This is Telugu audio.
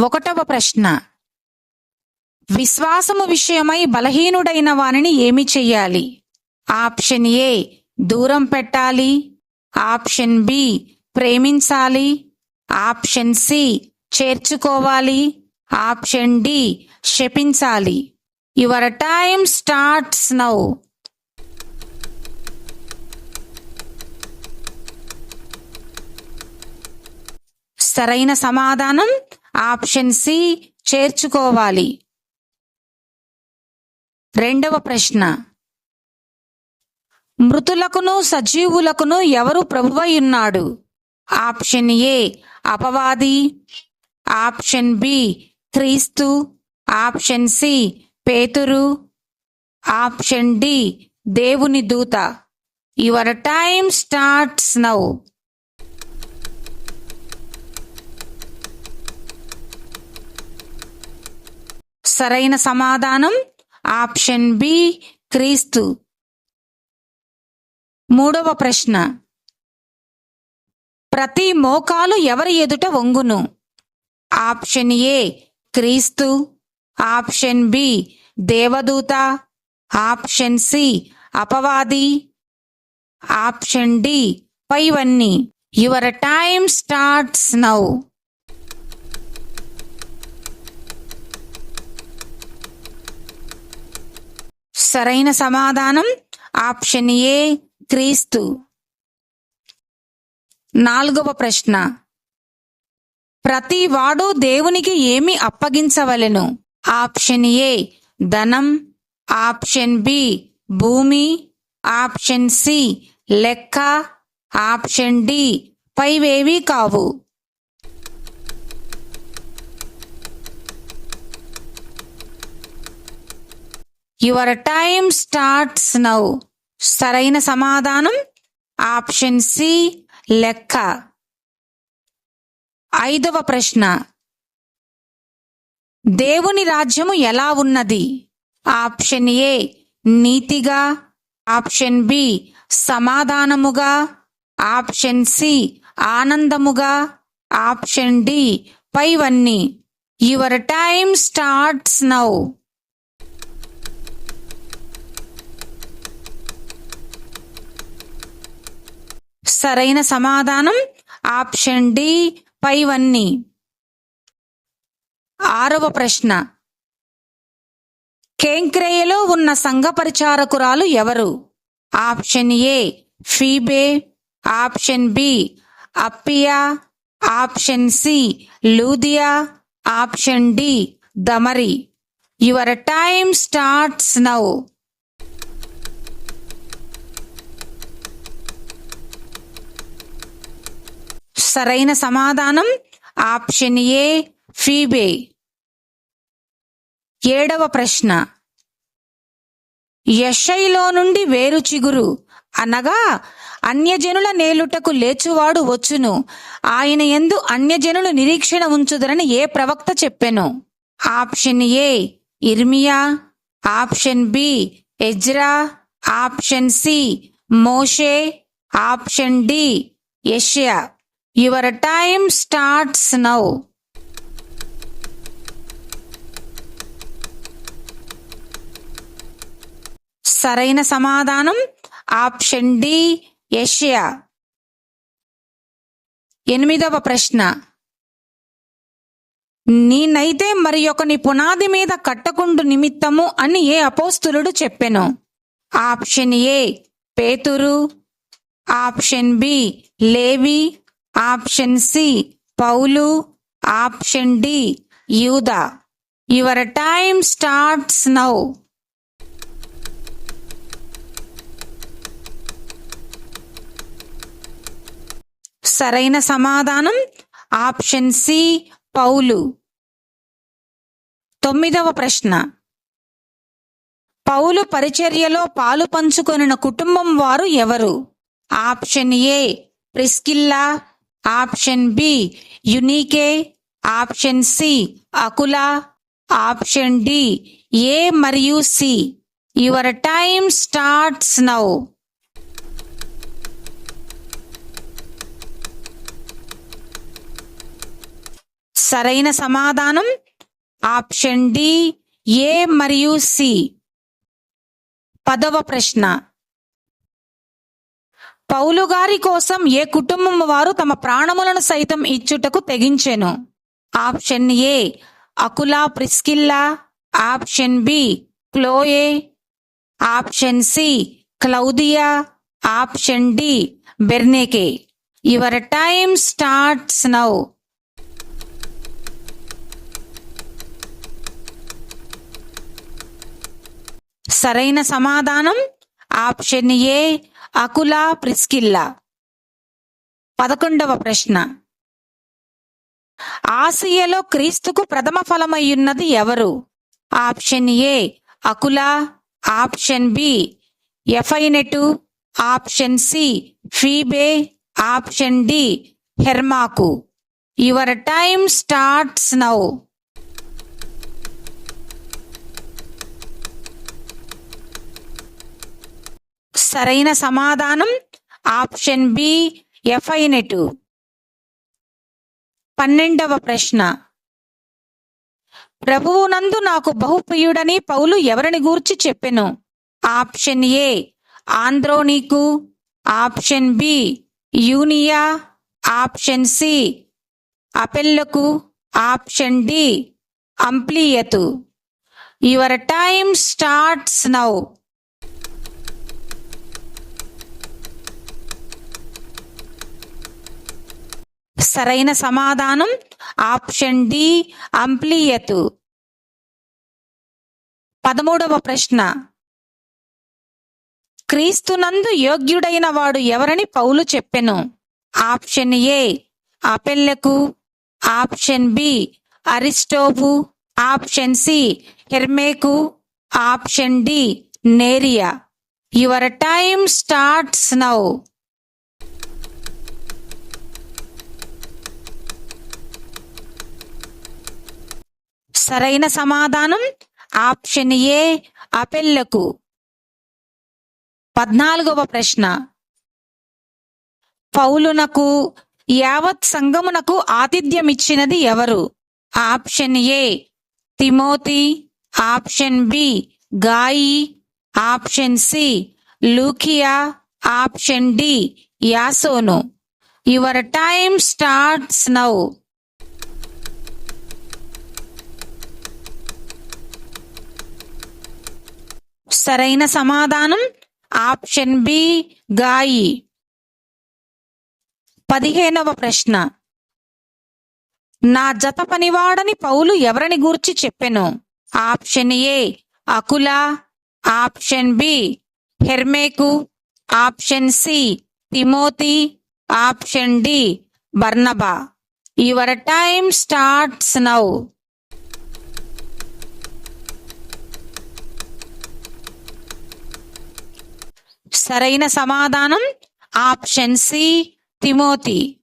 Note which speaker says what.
Speaker 1: ఒకటవ ప్రశ్న. విశ్వాసము విషయమై బలహీనుడైన వానిని ఏమి చెయ్యాలి? ఆప్షన్ ఏ దూరం పెట్టాలి. ఆప్షన్ బి ప్రేమించాలి. ఆప్షన్ సి చేర్చుకోవాలి. Option D శపించాలి. Your time starts now. సరైన సమాధానం ఆప్షన్ సి చేర్చుకోవాలి. రెండవ ప్రశ్న. మృతులకును సజీవులకును ఎవరు ప్రభువై ఉన్నాడు? ఆప్షన్ ఏ అపవాది ఆప్షన్ బి క్రీస్తు ఆప్షన్ సి పేతురు ఆప్షన్ డి దేవుని దూత. Your time starts now. సరైన సమాధానం? ఆప్షన్ బి క్రీస్తు. మూడవ ప్రశ్న. ప్రతి మోకాలు ఎవరి ఎదుట వంగును? ఆప్షన్ ఏ క్రీస్తు. ఆప్షన్ బి దేవదూత. ఆప్షన్ సి అపవాది. ఆప్షన్ డి పైవన్నీ. Your time starts now. సరైన సమాధానం ఆప్షన్ ఏ క్రీస్తు. నాలుగవ ప్రశ్న. ప్రతి వాడు దేవునికి ఏమి అప్పగించవలెను? ఆప్షన్ ఏ ధనం. ఆప్షన్ బి భూమి. ఆప్షన్ సి లెక్క. ఆప్షన్ డి పైవేవీ కావు. యువర్ టైమ్ స్టార్ట్స్ నౌ సరైన సమాధానం ఆప్షన్ సి లెక్క. ఐదవ ప్రశ్న. దేవుని రాజ్యము ఎలా ఉన్నది? ఆప్షన్ ఏ నీతిగా. ఆప్షన్ బి సమాధానముగా. ఆప్షన్ సి ఆనందముగా. ఆప్షన్ డి పైవన్నీ. యువర్ టైమ్ స్టార్ట్స్ నౌ సరైన సమాధానం. ఆప్షన్ డి పైవన్నీ. ఆరవ ప్రశ్న. కేంక్రేయలో ఉన్న సంఘ పరిచారకురాలు ఎవరు? Option A Phoebe. Option B Apphia. Option C లూదియా. Option D దమరి. Your time starts now. సరైన సమాధానం ఆప్షన్ ఏ ఫీబే ఏడవ ప్రశ్న. యషైలో నుండి వేరు చిగురు. అనగా అన్యజనుల నేలుటకు లేచువాడు వచ్చును. ఆయన ఎందు అన్యజనులు నిరీక్షణ ఉంచుదరని ఏ ప్రవక్త చెప్పెను. ఆప్షన్ ఏ ఇర్మియా. Option B Ezra. Option C మోషే. ఆప్షన్ డి యష్యా. యువర్ టైమ్ స్టార్ట్స్ నౌ సరైన సమాధానం ఆప్షన్ డి ఏషియా. ఎనిమిదవ ప్రశ్న. నేనైతే మరి ఒకని పునాది మీద కట్టకుండు నిమిత్తము అని ఏ అపోస్తులుడు చెప్పెను? ఆప్షన్ ఏ పేతురు. Option B Levi. Option C పౌలు. ఆప్షన్ డి యూదా. Your time starts now. సరైన సమాధానం ఆప్షన్ సి పౌలు. తొమ్మిదవ ప్రశ్న. పౌలు పరిచర్యలో పాలు పంచుకొనిన కుటుంబం వారు ఎవరు? Option A Priscilla. Option B Eunice. Option C అకుల. ఆప్షన్ డి ఏ మరియు C. Your time starts now. సరైన సమాధానం? ఆప్షన్ డి ఏ మరియు సి. పదవ ప్రశ్న. పౌలు గారి కోసం ఏ కుటుంబం వారు తమ ప్రాణములను సైతం ఇచ్చుటకు తెగించెను? Option A అకులా Priscilla. Option B Chloe. Option C Claudia. Option D బెర్నేకే. Your time starts now సరైన సమాధానం? ఆప్షన్ ఏ అకులా ప్రిస్కిల్లా. పదకొండవ ప్రశ్న. ఆసియలో క్రీస్తుకు ప్రథమ ఫలమయ్యున్నది ఎవరు? ఆప్షన్ ఏ అకులా option B ఎఫైనెటు option C Phoebe option D హెర్మాకు. Your time starts now. సరైన సమాధానం? ఆప్షన్ బి ఎఫైనెటు పన్నెండవ ప్రశ్న. ప్రభువునందు నాకు బహుప్రియుడని పౌలు ఎవరిని గూర్చి చెప్పెను? ఆప్షన్ ఏ ఆంద్రోనీకు ఆప్షన్ బి యూనియా. ఆప్షన్ సి అపెల్లకు. Option D అంప్లియతు. Your time starts now. సరైన సమాధానం? ఆప్షన్ డి అంప్లియతు. పదమూడవ ప్రశ్న. క్రీస్తునందు యోగ్యుడైన వాడు ఎవరని పౌలు చెప్పెను. ఆప్షన్ ఏ అపెల్లకు. ఆప్షన్ బి అరిస్టోబు ఆప్షన్ సి హెర్మేకు. Option D Neriah. Your time starts now. సరైన సమాధానం ఆప్షన్ ఏ అపెల్లకు. పద్నాలుగవ ప్రశ్న. పౌలునకు యావత్ సంగమునకు ఆతిథ్యమిచ్చినది ఎవరు? Option A Timothy. Option B గాయి. Option C లూకియా. ఆప్షన్ డి యాసోను. యువర్ టైమ్ స్టార్ట్స్ నౌ సరైన సమాధానం? ఆప్షన్ బి గాయి. పదిహేనవ ప్రశ్న. నా జత పనివాడని పౌలు ఎవరిని గూర్చి చెప్పెను? ఆప్షన్ ఏ అకుల. Option B హెర్మేకు. Option C Timothy. Option D Barnabas. Your time starts now. సరైన సమాధానం. Option C Timothy.